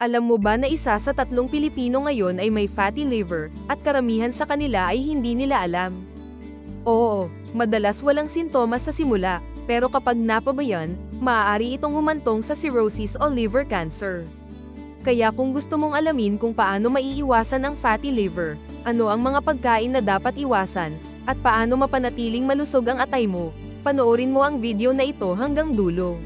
Alam mo ba na isa sa tatlong Pilipino ngayon ay may fatty liver, at karamihan sa kanila ay hindi nila alam? Oo, madalas walang sintomas sa simula, pero kapag napabayan, maaari itong humantong sa cirrhosis o liver cancer. Kaya kung gusto mong alamin kung paano maiiwasan ang fatty liver, ano ang mga pagkain na dapat iwasan, at paano mapanatiling malusog ang atay mo, panoorin mo ang video na ito hanggang dulo.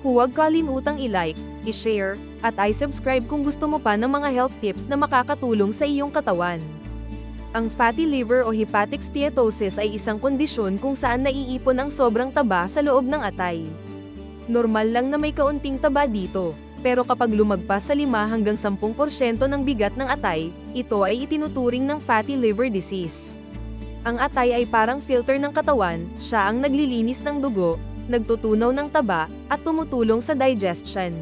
Huwag kalimutang i-like, i-share, at i-subscribe kung gusto mo pa ng mga health tips na makakatulong sa iyong katawan. Ang fatty liver o hepatic steatosis ay isang kondisyon kung saan naiipon ang sobrang taba sa loob ng atay. Normal lang na may kaunting taba dito, pero kapag lumagpas sa 5 hanggang 10% ng bigat ng atay, ito ay itinuturing ng fatty liver disease. Ang atay ay parang filter ng katawan, siya ang naglilinis ng dugo, nagtutunaw ng taba, at tumutulong sa digestion.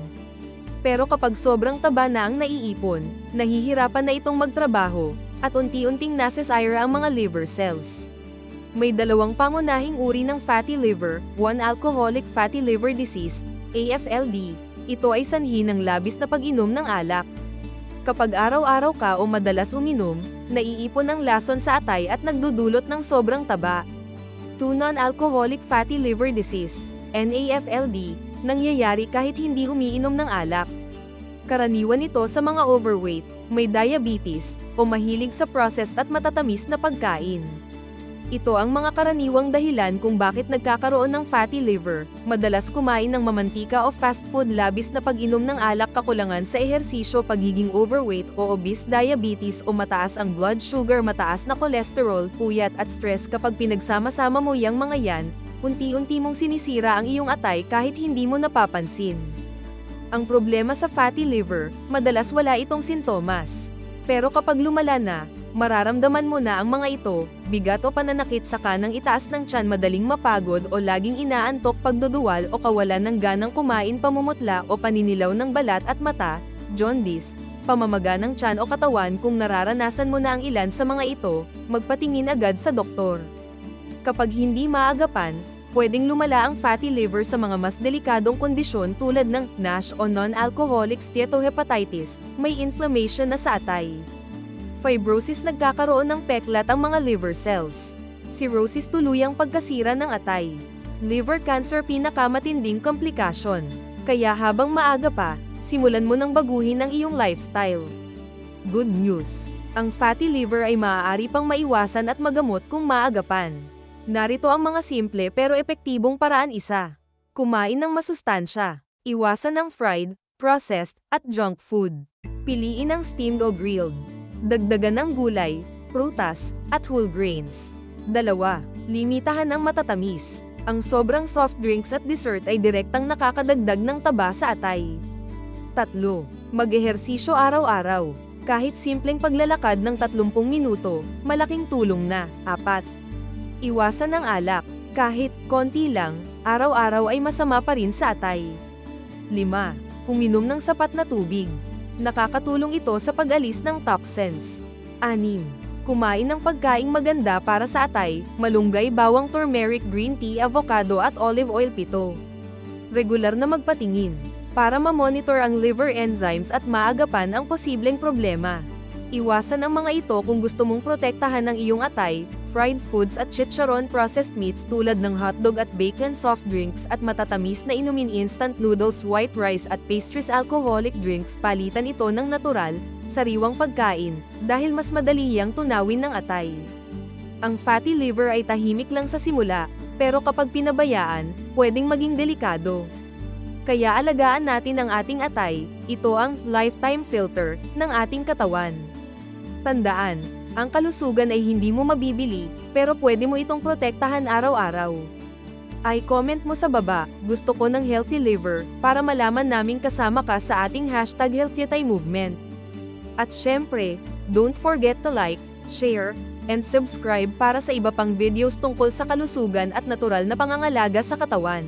Pero kapag sobrang taba na ang naiipon, nahihirapan na itong magtrabaho, at unti-unting nasesire ang mga liver cells. May dalawang pangunahing uri ng fatty liver, 1 alcoholic fatty liver disease, AFLD. Ito ay sanhi ng labis na pag-inom ng alak. Kapag araw-araw ka o madalas uminom, naiipon ang lason sa atay at nagdudulot ng sobrang taba. 2 non-alcoholic fatty liver disease, NAFLD, nangyayari kahit hindi umiinom ng alak. Karaniwan ito sa mga overweight, may diabetes, o mahilig sa processed at matatamis na pagkain. Ito ang mga karaniwang dahilan kung bakit nagkakaroon ng fatty liver, madalas kumain ng mamantika o fast food labis na pag-inom ng alak kakulangan sa ehersisyo pagiging overweight o obese diabetes o mataas ang blood sugar mataas na cholesterol, puyat at stress kapag pinagsama-sama mo yang mga yan, unti-unti mong sinisira ang iyong atay kahit hindi mo napapansin. Ang problema sa fatty liver, madalas wala itong sintomas. Pero kapag lumala na, mararamdaman mo na ang mga ito, bigat o pananakit sa kanang itaas ng tiyan madaling mapagod o laging inaantok pagduduwal o kawalan ng ganang kumain pamumutla o paninilaw ng balat at mata, jaundice, pamamaga ng tiyan o katawan kung nararanasan mo na ang ilan sa mga ito, magpatingin agad sa doktor. Kapag hindi maagapan, pwedeng lumala ang fatty liver sa mga mas delikadong kondisyon tulad ng NASH o non-alcoholic steatohepatitis, may inflammation na sa atay. Fibrosis nagkakaroon ng peklat ang mga liver cells. Cirrhosis tuluyang pagkasira ng atay. Liver cancer pinakamatinding komplikasyon. Kaya habang maaga pa, simulan mo nang baguhin ang iyong lifestyle. Good news! Ang fatty liver ay maaari pang maiwasan at magamot kung maagapan. Narito ang mga simple pero epektibong paraan isa. Kumain ng masustansya. Iwasan ng fried, processed, at junk food. Piliin ang steamed o grilled. Dagdagan ng gulay, prutas, at whole grains. Dalawa, limitahan ang matatamis. Ang sobrang soft drinks at dessert ay direktang nakakadagdag ng taba sa atay. Tatlo, mag-ehersisyo araw-araw. Kahit simpleng paglalakad ng 30 minuto, malaking tulong na. Apat, iwasan ng alak. Kahit konti lang, araw-araw ay masama pa rin sa atay. 5. Uminom ng sapat na tubig. Nakakatulong ito sa pag-alis ng toxins. 6. Kumain ng pagkaing maganda para sa atay, malunggay bawang turmeric green tea avocado at olive oil pito. Regular na magpatingin, para ma-monitor ang liver enzymes at maagapan ang posibleng problema. Iwasan ang mga ito kung gusto mong protektahan ang iyong atay, fried foods at chicharon processed meats tulad ng hotdog at bacon soft drinks at matatamis na inumin instant noodles white rice at pastries alcoholic drinks palitan ito ng natural, sariwang pagkain, dahil mas madali yang tunawin ng atay. Ang fatty liver ay tahimik lang sa simula, pero kapag pinabayaan, pwedeng maging delikado. Kaya alagaan natin ang ating atay, ito ang lifetime filter ng ating katawan. Tandaan, ang kalusugan ay hindi mo mabibili, pero pwede mo itong protektahan araw-araw. Ay comment mo sa baba, gusto ko ng healthy liver, para malaman naming kasama ka sa ating hashtag HealthyTay Movement. At syempre, don't forget to like, share, and subscribe para sa iba pang videos tungkol sa kalusugan at natural na pangangalaga sa katawan.